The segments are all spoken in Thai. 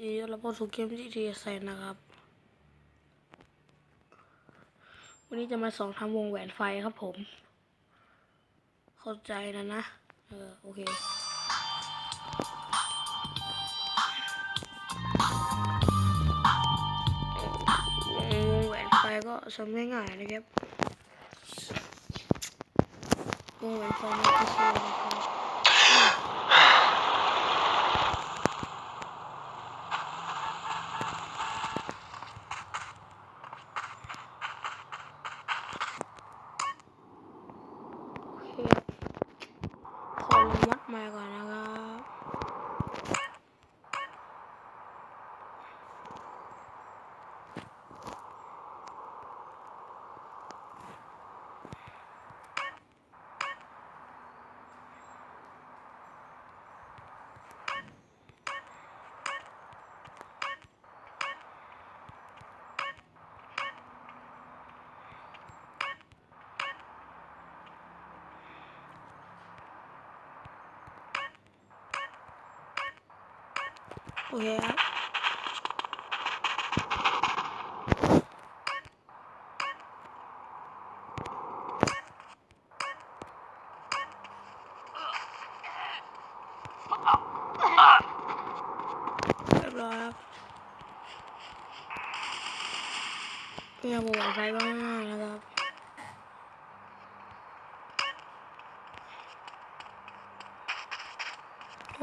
อีเราพอสู่เกมที่ดีไซน์นะครับ วันนี้จะมาสอนทำวงแหวนไฟครับผม เข้าใจนะนะ เออ โอเควงแหวนไฟก็ทำง่ายๆนะครับวงแหวนไฟไม่ใช่ชื่อนะครับ โอเคครับ ขอลงวั ดใหม่ก่อนนะครับ โอ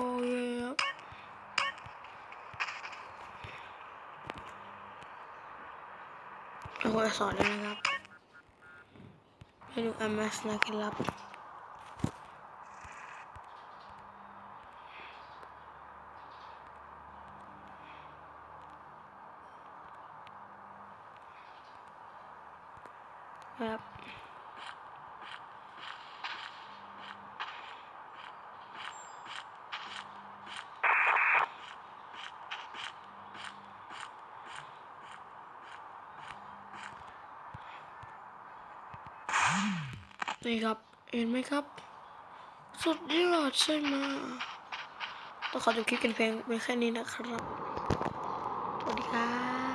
เคครับเรียบร้อยครับเนี่ยผมหวังไฟบ้างง่ายๆนะครับโอเคครับเราจะสอนเลยนะครับไปดู MS นะครับครับ นี่ครับ เห็นไหมครับ สุดยอดใช่ไหมต้องขอจบคลิปกันเพียงเป็นแค่นี้นะครับ สวัสดีครับ